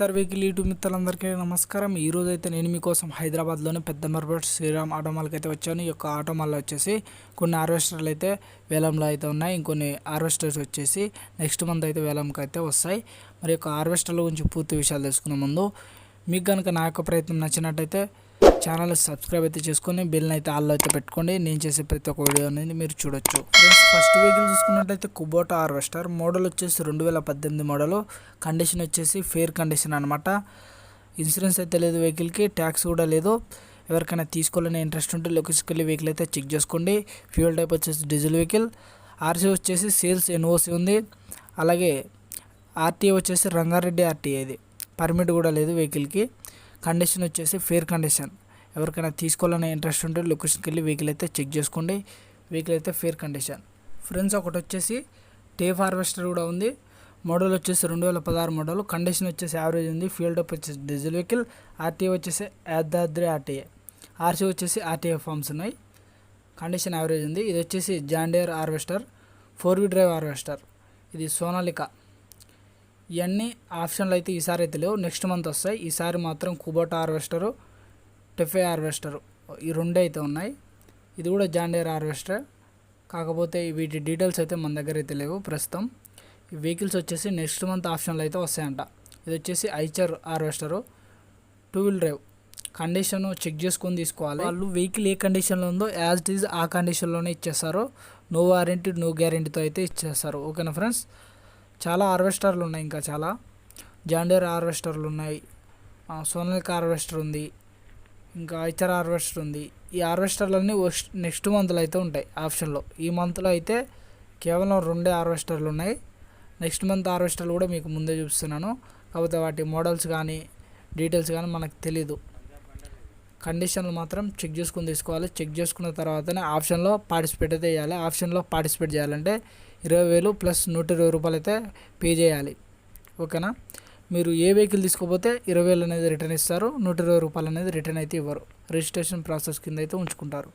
SR vehicle YouTube మిత్రులందరికీ నమస్కారం. ఈ అయితే నేను మీకోసం హైదరాబాద్లోని పెద్ద మర్బట్ శ్రీరామ్ ఆటో మాల్కి అయితే వచ్చాను. ఈ యొక్క ఆటో వచ్చేసి కొన్ని హార్వెస్టర్లు అయితే వేలంలో అయితే ఉన్నాయి. ఇంకొన్ని హార్వెస్టర్స్ వచ్చేసి నెక్స్ట్ మంత్ అయితే వేలంకి అయితే వస్తాయి. మరి యొక్క హార్వెస్టర్ల గురించి పూర్తి విషయాలు తెలుసుకునే ముందు మీకు కనుక నా యొక్క ప్రయత్నం నచ్చినట్టయితే ఛానల్ సబ్స్క్రైబ్ అయితే చేసుకొని బిల్ని అయితే ఆల్లో అయితే పెట్టుకోండి. నేను చేసే ప్రతి ఒక్క వీడియో అనేది మీరు చూడొచ్చు. ఫ్రెండ్స్ ఫస్ట్ వెహికల్ చూసుకున్నట్లయితే కుబోటా హార్వెస్టర్ మోడల్ వచ్చేసి రెండు వేల పద్దెనిమిది మోడల్ కండిషన్ వచ్చేసి ఫేర్ కండిషన్ అనమాట ఇన్సూరెన్స్ అయితే లేదు వెహికల్కి ట్యాక్స్ కూడా లేదు. ఎవరికైనా తీసుకోవాలనే ఇంట్రెస్ట్ ఉంటే లొకేషన్కి వెళ్ళి వెహికల్ అయితే చెక్ చేసుకోండి. ఫ్యూల్ టైప్ వచ్చేసి డీజిల్ వెహికల్ ఆర్సీ వచ్చేసి సేల్స్ ఎన్ఓసి ఉంది. అలాగే ఆర్టీఏ వచ్చేసి రంగారెడ్డి ఆర్టీఏ ఇది. పర్మిట్ కూడా లేదు వెహికల్కి కండిషన్ వచ్చేసి ఫేర్ కండిషన్ ఎవరికైనా తీసుకోవాలనే ఇంట్రెస్ట్ ఉంటే లొకేషన్కి వెళ్ళి వెహికల్ అయితే చెక్ చేసుకోండి. వెహికల్ అయితే ఫేర్ కండిషన్ ఫ్రెండ్స్ ఒకటి వచ్చేసి టేఫ్ హార్వెస్టర్ కూడా ఉంది. మోడల్ వచ్చేసి రెండు వేల పదహారు మోడల్ కండిషన్ వచ్చేసి యావరేజ్ ఉంది. ఫీల్డ్ అప్ వచ్చేసి డీజిల్ వెహికల్ ఆర్టీఏ వచ్చేసి యాదాద్రి ఆర్టీఏ ఆర్సీ వచ్చేసి ఆర్టీఏ ఫార్మ్స్ ఉన్నాయి. కండిషన్ యావరేజ్ ఉంది. ఇది వచ్చేసి John Deere harvester four wheel drive harvester ఇది సోనాలికా ఇవన్నీ ఆప్షన్లు అయితే ఈసారి అయితే లేవు. నెక్స్ట్ మంత్ వస్తాయి. ఈసారి మాత్రం కుబోటా హార్వెస్టరు టెఫే హార్వెస్టర్ ఈ రెండే అయితే ఉన్నాయి. ఇది కూడా జాండేర్ హార్వెస్టర్. కాకపోతే వీటి డీటెయిల్స్ అయితే మన దగ్గర అయితే లేవు ప్రస్తుతం. ఈ వెహికల్స్ వచ్చేసి నెక్స్ట్ మంత్ ఆప్షన్లు అయితే వస్తాయంట. ఇది వచ్చేసి Eicher harvester. Two wheel drive. Condition check చేసుకొని తీసుకోవాలి. వాళ్ళు వెహికల్ ఏ కండిషన్లో ఉందో యాజ్ ఇట్ ఈజ్ ఆ కండిషన్లోనే ఇచ్చేస్తారు. నో వారంటీ నో గ్యారంటీతో అయితే ఇచ్చేస్తారు. ఓకేనా ఫ్రెండ్స్? చాలా హార్వెస్టర్లు ఉన్నాయి ఇంకా చాలా. జాండేర్ హార్వెస్టర్లు ఉన్నాయి. సోనల్ హార్వెస్టర్ ఉంది. ఇంకా ఐచర్ హార్వెస్టర్ ఉంది. ఈ హార్వెస్టర్లన్నీ నెక్స్ట్ మంత్లో అయితే ఉంటాయి ఆప్షన్లో. ఈ మంత్లో అయితే కేవలం రెండే హార్వెస్టర్లు ఉన్నాయి. నెక్స్ట్ మంత్ హార్వెస్టర్లు కూడా మీకు ముందే చూపిస్తున్నాను. కాకపోతే వాటి మోడల్స్ కానీ డీటెయిల్స్ కానీ మనకు తెలీదు. కండిషన్లు మాత్రం చెక్ చేసుకుని తీసుకోవాలి. చెక్ చేసుకున్న తర్వాతనే ఆప్షన్లో పార్టిసిపేట్ అయితే చేయాలి. ఆప్షన్లో పార్టిసిపేట్ చేయాలంటే ఇరవై వేలు ప్లస్ నూట ఇరవై రూపాయలు అయితే పే చేయాలి. ఓకేనా? మీరు ఏ వెహికల్ తీసుకోపోతే ఇరవై వేలు అనేది రిటర్న్ ఇస్తారు నూట ఇరవై రూపాయలు అనేది రిటర్న్ అయితే ఇవ్వరు. రిజిస్ట్రేషన్ ప్రాసెస్ కింద అయితే ఉంచుకుంటారు.